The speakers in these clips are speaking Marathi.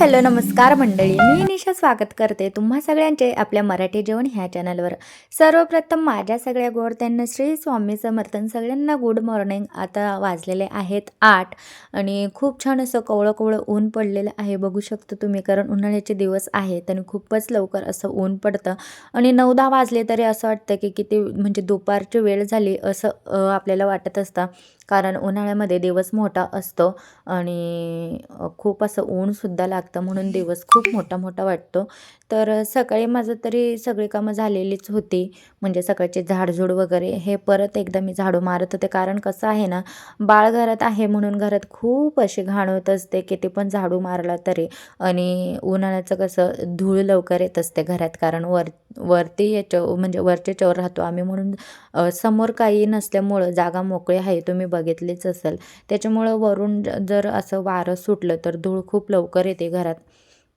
हॅलो नमस्कार मंडळी. मी निशा स्वागत करते तुम्हा सगळ्यांचे आपल्या मराठी जेवण ह्या चॅनलवर. सर्वप्रथम माझ्या सगळ्या गोडत्यांना श्री स्वामी समर्थन सगळ्यांना गुड मॉर्निंग आता वाजलेले आहेत आठ आणि खूप छान असं कवळं कवळं ऊन पडलेलं आहे. बघू शकतो तुम्ही कारण उन्हाळ्याचे दिवस आहेत आणि खूपच लवकर असं ऊन पडतं. आणि नऊ दहा वाजले तरी असं वाटतं की किती म्हणजे दुपारची वेळ झाली असं आपल्याला वाटत असतं. कारण उन्हाळ्यामध्ये दिवस मोठा असतो आणि खूप असं ऊनसुद्धा लागतं म्हणून दिवस खूप मोठा मोठा वाटतो. तर सकाळी माझं तरी सगळी कामं झालेलीच होती. म्हणजे सकाळची झाडझूड वगैरे हे परत एकदा मी झाडू मारत होते. कारण कसं आहे ना बाळ घरात आहे म्हणून घरात खूप अशी घाण होत असते किती पण झाडू मारला तरी. आणि उन्हाळ्याचं कसं धूळ लवकर येत असते घरात कारण वर वरती याच्या म्हणजे वरच्या चौर राहतो आम्ही म्हणून समोर काही नसल्यामुळं जागा मोकळी आहे. तुम्ही बघितलीच असेल. त्याच्यामुळं वरून जर असं वारं सुटलं तर धूळ खूप लवकर येते घरात.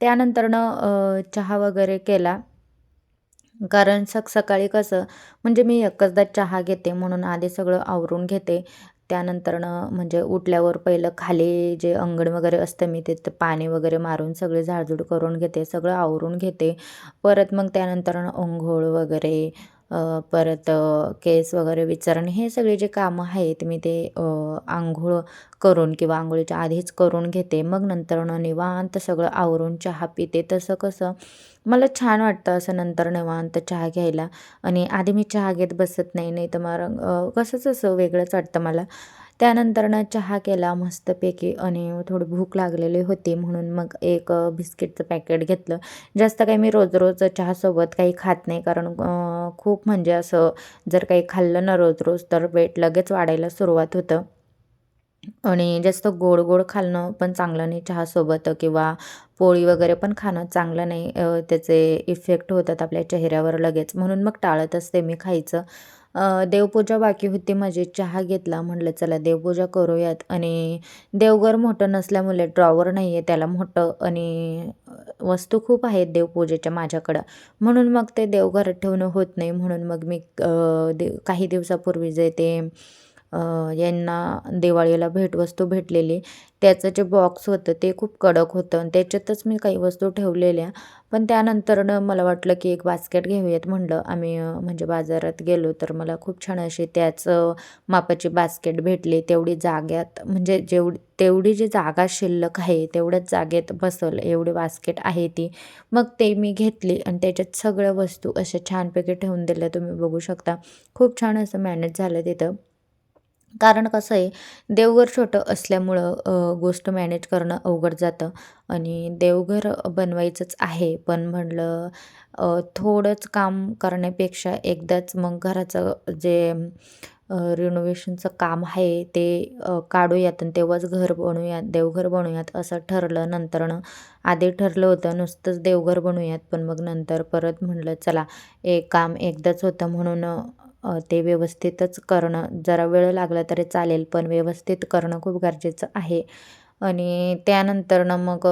त्यानंतरनं चहा वगैरे केला. कारण सक सकाळी कसं म्हणजे मी एकचदा चहा घेते म्हणून आधी सगळं आवरून घेते. त्यानंतरनं म्हणजे उठल्यावर पहिलं खाली जे अंगण वगैरे असतं मी तिथं पाणी वगैरे मारून सगळे झाडझूड करून घेते सगळं आवरून घेते. परत मग त्यानंतरनं ओंघोळ वगैरे परत केस वगैरे विचारणे हे सगळे जे कामं आहेत मी ते आंघोळ करून किंवा आंघोळीच्या आधीच करून घेते. मग नंतरनं निवांत सगळं आवरून चहा पिते. तसं कसं मला छान वाटतं असं नंतर निवांत चहा घ्यायला. आणि आधी मी चहा घेत बसत नाही नाही तर मग कसंच असं वेगळंच वाटतं मला. त्यानंतरनं चहा केला मस्तपैकी आणि थोडी भूक लागलेली होती म्हणून मग एक बिस्किटचं पॅकेट घेतलं. जास्त काही मी रोज रोज चहासोबत काही खात नाही कारण खूप म्हणजे असं जर काही खाल्लं ना रोज रोज तर वेट लगेच वाढायला सुरुवात होतं. आणि जास्त गोड गोड खाणं पण चांगलं नाही चहासोबत किंवा पोळी वगैरे पण खाणं चांगलं नाही त्याचे इफेक्ट होतात आपल्या चेहऱ्यावर लगेच. म्हणून मग टाळत असते मी खायचं. देवपूजा बाकी होती माझी चहा घेतला म्हटलं चला देवपूजा करूयात. आणि देवघर मोठं नसल्यामुळे ड्रॉवर नाही आहे त्याला मोठं आणि वस्तू खूप आहेत देवपूजेच्या माझ्याकडं. म्हणून मग ते देवघरात ठेवणं होत नाही म्हणून मग मी दे काही दिवसापूर्वी जे ते यांना दिवाळीला भेटवस्तू भेटलेली. त्याचं जे बॉक्स होतं ते खूप कडक होतं आणि त्याच्यातच मी काही वस्तू ठेवलेल्या. पण त्यानंतरनं मला वाटलं की एक बास्केट घेऊयात म्हणलं. आम्ही म्हणजे बाजारात गेलो तर मला खूप छान अशी त्याच मापाची बास्केट भेटली. तेवढी जाग्यात म्हणजे जेवढी तेवढी जी जागा शिल्लक आहे तेवढ्याच जागेत बसल एवढी बास्केट आहे ती. मग ते मी घेतली आणि त्याच्यात सगळ्या वस्तू अशा छानपैकी ठेवून दिल्या. तुम्ही बघू शकता. खूप छान असं मॅनेज झालं तिथं. कारण कसं आहे देवघर छोटं असल्यामुळं गोष्ट मॅनेज करणं अवघड जातं. आणि देवघर बनवायचंच आहे पण म्हणलं थोडंच काम करण्यापेक्षा एकदाच मग घराचं जे रिनोव्हेशनचं काम आहे ते काढूयात आणि तेव्हाच घर बनवूयात देवघर बनवूयात असं ठरलं नंतरनं. आधी ठरलं होतं नुसतंच देवघर बनवूयात पण मग नंतर परत म्हणलं चला एक काम एकदाच होतं म्हणून ते व्यवस्थितच करणं. जरा वेळ लागला तरी चालेल पण व्यवस्थित करणं खूप गरजेचं आहे. आणि त्यानंतरनं मग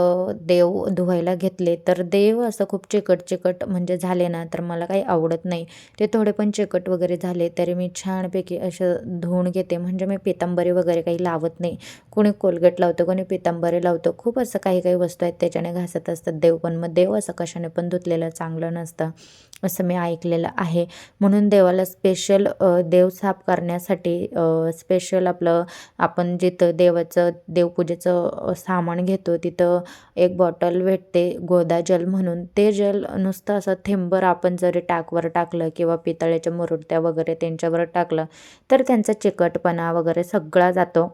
देव धुवायला घेतले. तर देव असं खूप चिकट चिकट म्हणजे झाले ना तर मला काही आवडत नाही. ते थोडे पण चिकट वगैरे झाले तरी मी छानपैकी असं धुवून घेते. म्हणजे मी पितांबरी वगैरे काही लावत नाही. कोणी कोलगेट लावतं कोणी पितांबरी लावतं. खूप असं काही काही वस्तू आहेत त्याच्याने घासत असतात देव. पण मग देव असं कशाने पण धुतलेलं चांगलं नसतं असं मी ऐकलेलं आहे. म्हणून देवाला स्पेशल देव साफ करण्यासाठी स्पेशल आपलं आपण जिथं देवाचं देवपूजेचं सामान घेतो. तिथं एक बॉटल भेटते गोदा जल म्हणून. ते जल नुसतं असं थेंबर आपण जरी टाकवर टाकलं किंवा पितळेच्या मूर्त्या वगैरे त्यांच्यावर टाकलं तर त्यांचा चिकटपणा वगैरे सगळा जातो.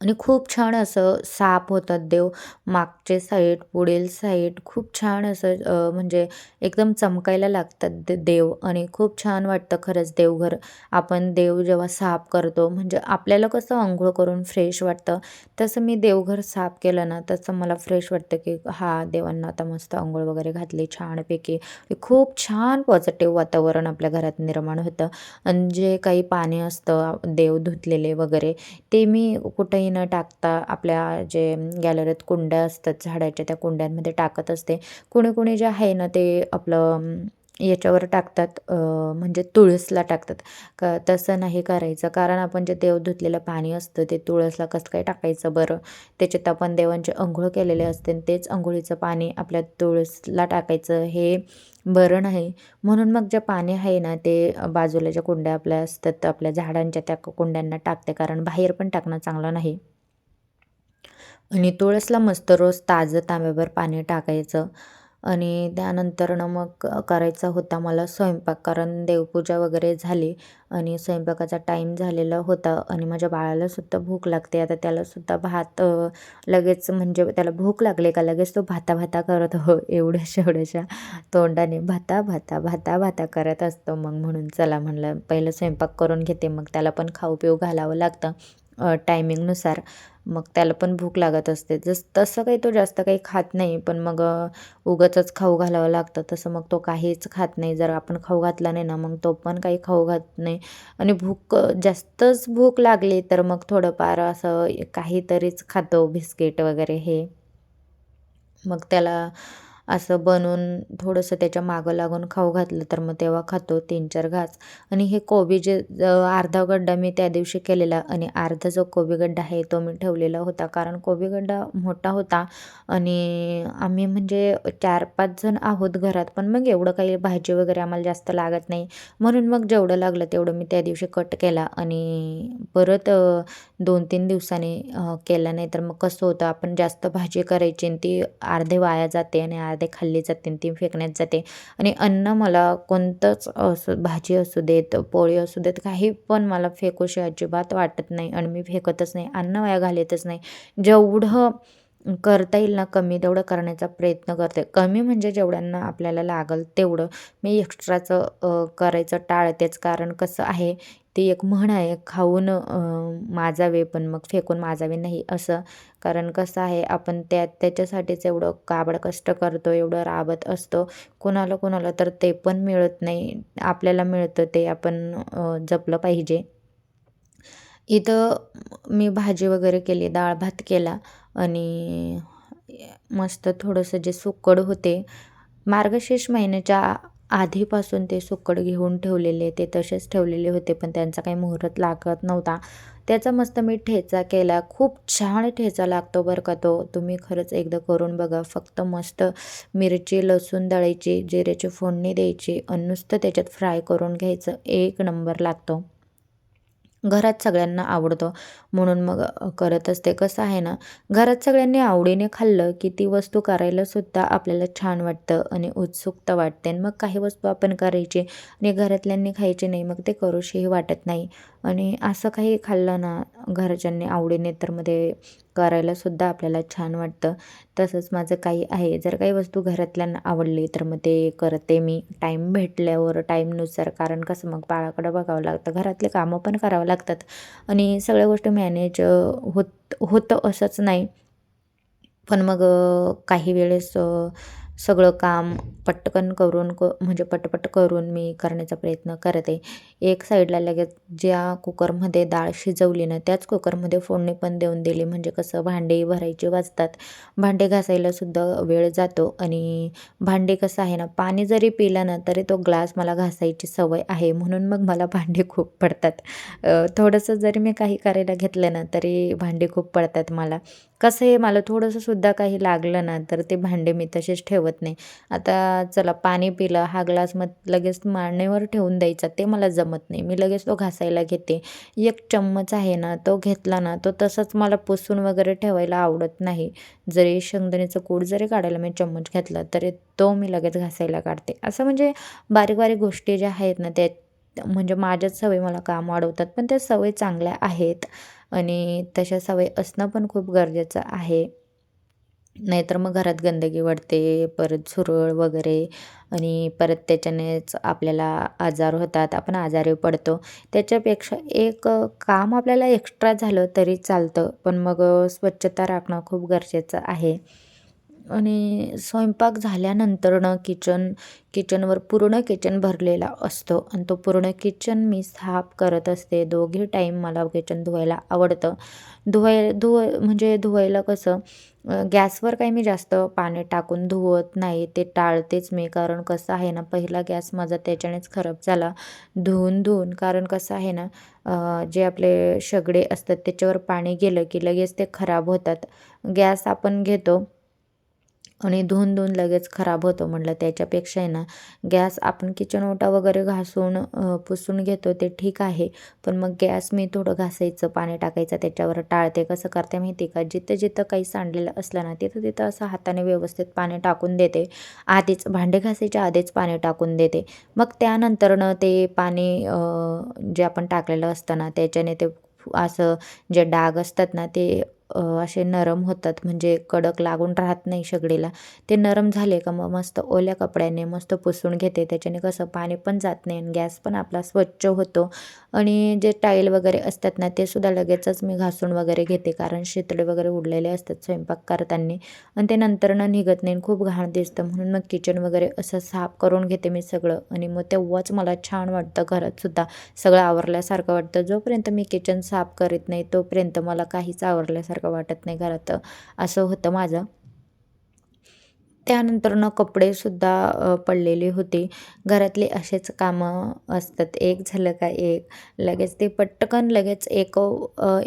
आणि खूप छान असं साफ होतात देव. मागचे साईड पुढील साईड खूप छान असं म्हणजे एकदम चमकायला लागतात ते देव. आणि खूप छान वाटतं खरंच देवघर. आपण देव जेव्हा साफ करतो म्हणजे आपल्याला कसं अंघोळ करून फ्रेश वाटतं. तसं मी देवघर साफ केलं ना तसं मला फ्रेश वाटतं की हा देवांना आता मस्त आंघोळ वगैरे घातली छानपैकी. खूप छान पॉझिटिव्ह वातावरण आपल्या घरात निर्माण होतं. आणि जे काही पाणी असतं देव धुतलेले वगैरे ते मी कुठंही न टाकता आपल्या जे गॅलरीत कुंड्या असतात झाडाच्या त्या कुंड्यांमध्ये टाकत असते. कोणी कोणी जे आहे ना ते आपलं याच्यावर टाकतात म्हणजे तुळसला टाकतात. का तसं नाही करायचं. कारण आपण जे देव धुतलेलं पाणी असतं ते तुळसला कसं काय टाकायचं बरं? त्याच्यात आपण देवांचे अंघोळ केलेले असते आणि तेच अंघोळीचं पाणी आपल्या तुळसला टाकायचं हे बरं नाही. म्हणून मग जे पाणी आहे ना ते बाजूला ज्या कुंड्या आपल्या असतात आपल्या झाडांच्या त्या कुंड्यांना टाकते. कारण बाहेर पण टाकणं चांगलं नाही. आणि तुळसला मस्त रोज ताजं तांब्याभर पाणी टाकायचं. आणि त्यानंतरनं मग करायचा होता मला स्वयंपाक कारण देवपूजा वगैरे झाली आणि स्वयंपाकाचा टाईम झालेला होता आणि माझ्या बाळालासुद्धा भूक लागते. आता त्यालासुद्धा भात लगेच म्हणजे त्याला भूक लागले का लगेच तो भाता भाता करत हो एवढ्याशा एवढ्याशा तोंडाने भाता भाता भाता भाता करत असतो. मग म्हणून चला म्हणलं पहिलं स्वयंपाक करून घेते. मग त्याला पण खाऊ पिऊ घालावं लागतं. टायमिंगनुसार मग त्याला पण भूक लागत असते. जस तसं काही तो जास्त काही खात नाही पण मग उगाचच खाऊ घालावं लागतं. तसं मग तो काहीच खात नाही. जर आपण खाऊ घातला नाही ना मग तो पण काही खाऊ घात नाही. आणि भूक जास्तच भूक लागली तर मग थोडंफार असं काहीतरीच खातो. बिस्किट वगैरे हे. मग त्याला असं बनवून थोडंसं त्याच्या मागं लागून खाऊ घातलं तर मग तेव्हा खातो तीन चार घास. आणि हे कोबी जे अर्धा गड्डा मी त्या दिवशी केलेला आणि अर्धा जो कोबी गड्डा आहे तो मी ठेवलेला होता. कारण कोबी गड्डा मोठा होता आणि आम्ही म्हणजे चार पाच जण आहोत घरात पण मग एवढं काही भाजी वगैरे आम्हाला जास्त लागत नाही. म्हणून मग जेवढं लागलं तेवढं मी त्या दिवशी कट केला आणि परत दोन तीन दिवसांनी केला. नाही तर मग कसं होतं आपण जास्त भाजी करायची आणि ती अर्धे वाया जाते आणि अर्धे खाल्ली जाते ती फेकण्यात जाते. आणि अन्न मला कोणतंच असू भाजी असू देत पोळी असू देत काही पण मला फेकूशी अजिबात वाटत नाही. आणि मी फेकतच नाही अन्न वाया घालतच नाही. जेवढं करता येईल ना कमी तेवढं करण्याचा प्रयत्न करते. कमी म्हणजे जेवढ्यांना आपल्याला लागल तेवढं. मी एक्स्ट्राचं करायचं टाळतेच कारण कसं आहे ती एक म्हण आहे खाऊन माजावे पण मग फेकून माजावे नाही असं. कारण कसं आहे आपण त्या त्याच्यासाठीच एवढं काबड कष्ट करतो एवढं राबत असतो. कोणाला कोणाला तर ते पण मिळत नाही. आपल्याला मिळतं ते आपण जपलं पाहिजे. इथं मी भाजी वगैरे केली डाळ भात केला आणि मस्त थोडंसं जे सुक्कड होते मार्गशीर्ष महिन्याच्या आधीपासून ते सुक्कड घेऊन ठेवलेले ते तसेच ठेवलेले होते पण त्यांचा काही मुहूर्त लागत नव्हता. त्याचा मस्त मी ठेचा केला खूप छान ठेचा लागतो बरं का तो. तुम्ही खरंच एकदा करून बघा फक्त मस्त मिरची लसूण दळायची जिऱ्याची फोडणी द्यायची आणि नुसतं त्याच्यात फ्राय करून घ्यायचं एक नंबर लागतो. घरात सगळ्यांना आवडतं. म्हणून मग करत असते कसं आहे ना घरात सगळ्यांनी आवडीने खाल्लं की ती वस्तू करायलासुद्धा आपल्याला छान वाटतं आणि उत्सुकता वाटते. आणि मग काही वस्तू आपण करायची आणि घरातल्यांनी खायची नाही मग ते करूशीही वाटत नाही. आणि असं काही खाल्लं ना घरच्यांनी आवडीने तर मध्ये करायलासुद्धा आपल्याला छान वाटतं. तसंच माझं काही आहे. जर काही वस्तू घरातल्यांना आवडली तर मग ते करते मी टाईम भेटल्यावर टाईमनुसार कारण कसं मग बाळाकडं बघावं लागतं. घरातले कामं पण करावं लागतात. आणि सगळ्या गोष्टी मॅनेज होत होतं असंच नाही. पण मग काही वेळेस सगळं काम पटकन करून क म्हणजे पटपट करून मी करण्याचा प्रयत्न करते. एक साईडला लगेच ज्या कुकरमध्ये डाळ शिजवली ना त्याच कुकरमध्ये फोडणी पण देऊन दिली. म्हणजे कसं भांडे भरायचे वाजतात. भांडे घासायलासुद्धा वेळ जातो. आणि भांडे कसं आहे ना पाणी जरी पिलं ना तरी तो ग्लास मला घासायची सवय आहे. म्हणून मग मला भांडे खूप पडतात. थोडंसं जरी मी काही करायला घेतलं ना तरी भांडे खूप पडतात मला. कसं आहे मला थोडंसं सुद्धा काही लागलं ना तर ते भांडे मी तसेच ठेवत नाही. आता चला पाणी पिलं हा ग्लास मग लगेच मांडणीवर ठेवून द्यायचा ते मला जमत नाही. मी लगेच तो घासायला घेते. एक चम्मच आहे ना तो घेतला ना तो तसंच मला पुसून वगैरे ठेवायला आवडत नाही. जरी शेंगदाण्याचं कूड जरी काढायला मी चम्मच घेतला तरी तो मी लगेच घासायला काढते. असं म्हणजे बारीक बारीक गोष्टी ज्या आहेत ना त्या म्हणजे माझ्याच सवयी मला काम वाढवतात पण त्या सवयी चांगल्या आहेत. आणि तशा सवय असणं पण खूप गरजेचं आहे. नाहीतर मग घरात गंदगी वाढते परत झुरळ वगैरे आणि परत त्याच्यानेच आपल्याला आजार होतात आपण आजारी पडतो. त्याच्यापेक्षा एक काम आपल्याला एक्स्ट्रा झालं तरी चालतं पण मग स्वच्छता राखणं खूप गरजेचं आहे. आणि स्वयंपाक झाल्यानंतरनं किचन किचनवर पूर्ण किचन भरलेला असतो. आणि तो पूर्ण किचन मी साफ करत असते. दोघे टाईम मला किचन धुवायला आवडतं. धुवाय धुव म्हणजे धुवायला कसं गॅसवर काही मी जास्त पाणी टाकून धुवत नाही. ते टाळतेच मी. कारण कसं आहे ना पहिला गॅस माझा त्याच्यानेच खराब झाला. धुवून धुवून. कारण कसं आहे ना जे आपले शेगडे असतात त्याच्यावर पाणी गेलं की लगेच ते खराब होतात. गॅस आपण घेतो. आणि धुवून धुवून लगेच खराब होतो म्हटलं. त्याच्यापेक्षा आहे ना गॅस आपण किचन ओटा वगैरे घासून पुसून घेतो ते ठीक आहे. पण मग गॅस मी थोडं घासायचं पाणी टाकायचं त्याच्यावर टाळते. कसं करते माहिती का? जिथं जिथं काही सांडलेलं असलं ना तिथं तिथं असं हाताने व्यवस्थित पाणी टाकून देते. आधीच भांडे घासायच्या आधीच पाणी टाकून देते. मग त्यानंतरनं ते पाणी जे आपण टाकलेलं असतं ना त्याच्याने ते असं जे डाग असतात ना ते असे नरम होतात म्हणजे कडक लागून राहत नाही शेगडीला. ते नरम झाले का मग मस्त ओल्या कपड्याने मस्त पुसून घेते. त्याच्याने कसं पाणी पण जात नाही आणि गॅस पण आपला स्वच्छ होतो. आणि जे टाईल वगैरे असतात ना ते सुद्धा लगेचच मी घासून वगैरे घेते कारण शितळे वगैरे उडलेले असतात स्वयंपाक करताना. आणि ते नंतर न निघत नाही खूप घाण दिसतं. म्हणून मग किचन वगैरे असं साफ करून घेते मी सगळं. आणि मग तेव्हाच मला छान वाटतं घरातसुद्धा सगळं आवरल्यासारखं वाटतं. जोपर्यंत मी किचन साफ करीत नाही तोपर्यंत मला काहीच आवरल्यासारखं सारखं वाटत नाही घरात. असं होतं माझं. त्यानंतरनं कपडेसुद्धा पडलेले होते. घरातले असेच कामं असतात. एक झालं का एक. लगेच ते पटकन लगेच एक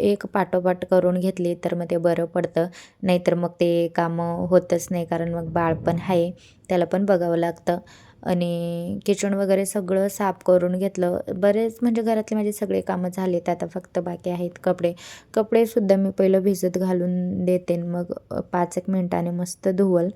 एक पाठोपाठ करून घेतली तर मग ते बरं पडतं. नाहीतर मग ते कामं होतच नाही कारण मग बाळ पण आहे. त्याला पण बघावं लागतं. आणि किचन वगैरे सगळं साफ करून घेतलं. बरेच म्हणजे घरातले माझे सगळे कामं झालेत. आता फक्त बाकी आहेत कपडे. कपडेसुद्धा मी पहिलं भिजत घालून देते मग पाच एक मिनटाने मस्त धुवल.